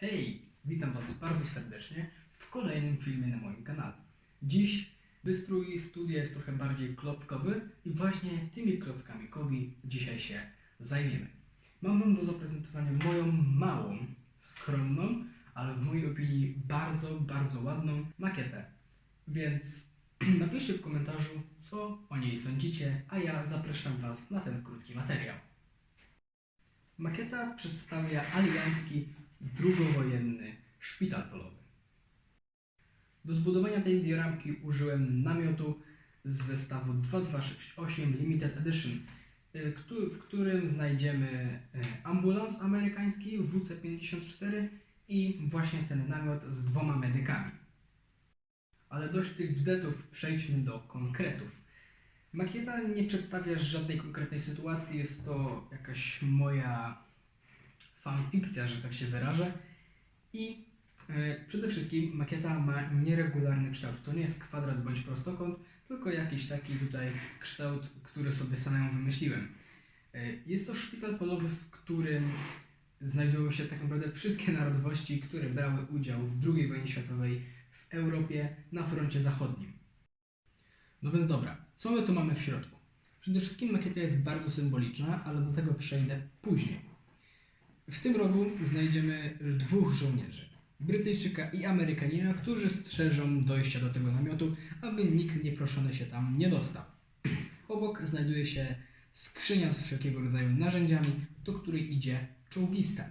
Hej, witam Was bardzo serdecznie w kolejnym filmie na moim kanale. Dziś wystrój studia jest trochę bardziej klockowy i właśnie tymi klockami Kobi dzisiaj się zajmiemy. Mam Wam do zaprezentowania moją małą, skromną, ale w mojej opinii bardzo, bardzo ładną makietę. Więc napiszcie w komentarzu, co o niej sądzicie, a ja zapraszam Was na ten krótki materiał. Makieta przedstawia aliancki drugowojenny szpital polowy. Do zbudowania tej dioramki użyłem namiotu z zestawu 2268 Limited Edition, y, w którym znajdziemy y, ambulans amerykański WC-54 i właśnie ten namiot z dwoma medykami. Ale dość tych bzdetów, przejdźmy do konkretów. Makieta nie przedstawia żadnej konkretnej sytuacji, jest to jakaś moja fanfikcja, że tak się wyrażę. I e, przede wszystkim makieta ma nieregularny kształt. To nie jest kwadrat bądź prostokąt, tylko jakiś taki tutaj kształt, który sobie samemu wymyśliłem. E, jest to szpital polowy, w którym znajdują się tak naprawdę wszystkie narodowości, które brały udział w II wojnie światowej w Europie na froncie zachodnim. No więc dobra, co my tu mamy w środku? Przede wszystkim makieta jest bardzo symboliczna, ale do tego przejdę później. W tym rogu znajdziemy dwóch żołnierzy. Brytyjczyka i Amerykanina, którzy strzeżą dojścia do tego namiotu, aby nikt nieproszony się tam nie dostał. Obok znajduje się skrzynia z wszelkiego rodzaju narzędziami, do której idzie czołgista.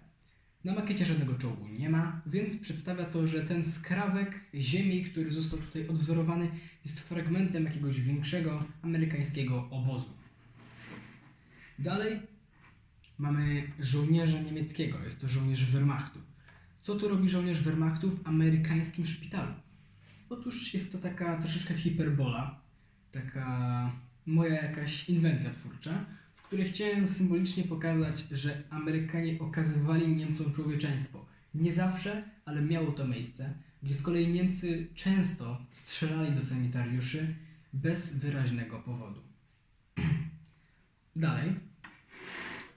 Na makiecie żadnego czołgu nie ma, więc przedstawia to, że ten skrawek ziemi, który został tutaj odwzorowany, jest fragmentem jakiegoś większego amerykańskiego obozu. Dalej mamy żołnierza niemieckiego, jest to żołnierz Wehrmachtu. Co tu robi żołnierz Wehrmachtu w amerykańskim szpitalu? Otóż jest to taka troszeczkę hiperbola, taka moja jakaś inwencja twórcza, w której chciałem symbolicznie pokazać, że Amerykanie okazywali Niemcom człowieczeństwo. Nie zawsze, ale miało to miejsce, gdzie z kolei Niemcy często strzelali do sanitariuszy bez wyraźnego powodu. Dalej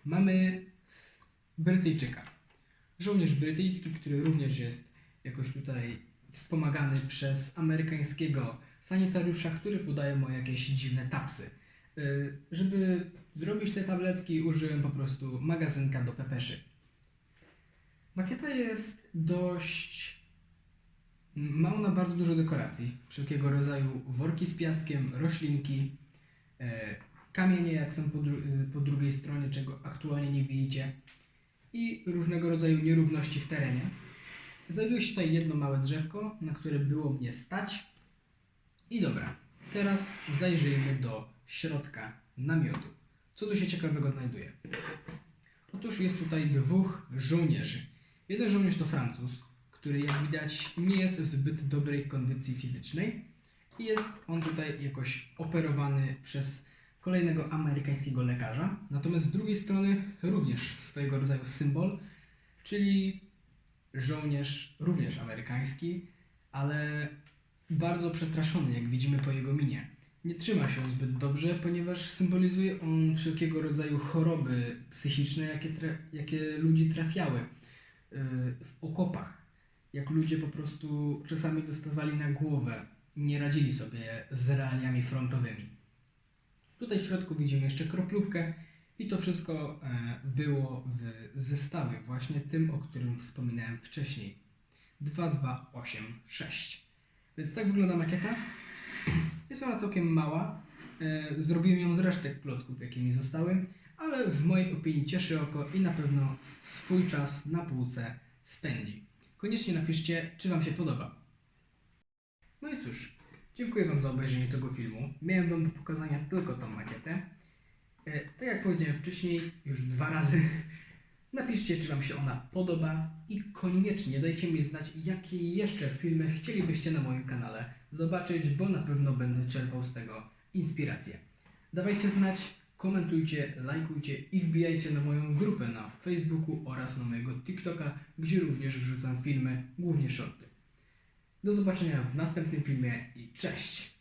mamy Brytyjczyka. Żołnierz brytyjski, który również jest jakoś tutaj wspomagany przez amerykańskiego sanitariusza, który podaje mu jakieś dziwne tapsy. Y, Żeby zrobić te tabletki, użyłem po prostu magazynka do pepeszy. Makieta jest dość. Ma ona bardzo dużo dekoracji. Wszelkiego rodzaju worki z piaskiem, roślinki, e, kamienie, jak są po, dru- y, po drugiej stronie, czego aktualnie nie widzicie, i różnego rodzaju nierówności w terenie. Znajduje się tutaj jedno małe drzewko, na które było mnie stać. I dobra, teraz zajrzyjmy do środka namiotu. Co tu się ciekawego znajduje? Otóż jest tutaj dwóch żołnierzy. Jeden żołnierz to Francuz, który jak widać nie jest w zbyt dobrej kondycji fizycznej i jest on tutaj jakoś operowany przez kolejnego amerykańskiego lekarza. Natomiast z drugiej strony również swojego rodzaju symbol, czyli żołnierz również amerykański, ale bardzo przestraszony, jak widzimy po jego minie. Nie trzyma się zbyt dobrze, ponieważ symbolizuje on wszelkiego rodzaju choroby psychiczne, jakie, jakie ludzi trafiały yy, w okopach. Jak ludzie po prostu czasami dostawali na głowę i nie radzili sobie z realiami frontowymi. Tutaj w środku widzimy jeszcze kroplówkę i to wszystko e, było w zestawie, właśnie tym, o którym wspominałem wcześniej. 2286. Więc tak wygląda makieta. Jest ona całkiem mała. E, Zrobiłem ją z resztek klocków, jakie mi zostały, ale w mojej opinii cieszy oko i na pewno swój czas na półce spędzi. Koniecznie napiszcie, czy Wam się podoba. No i cóż, dziękuję Wam za obejrzenie tego filmu. Miałem Wam do pokazania tylko tą makietę. E, Tak jak powiedziałem wcześniej, już dwa razy, napiszcie, czy Wam się ona podoba i koniecznie dajcie mi znać, jakie jeszcze filmy chcielibyście na moim kanale zobaczyć, bo na pewno będę czerpał z tego inspirację. Dawajcie znać, komentujcie, lajkujcie i wbijajcie na moją grupę na Facebooku oraz na mojego TikToka, gdzie również wrzucam filmy, głównie shorty. Do zobaczenia w następnym filmie i cześć!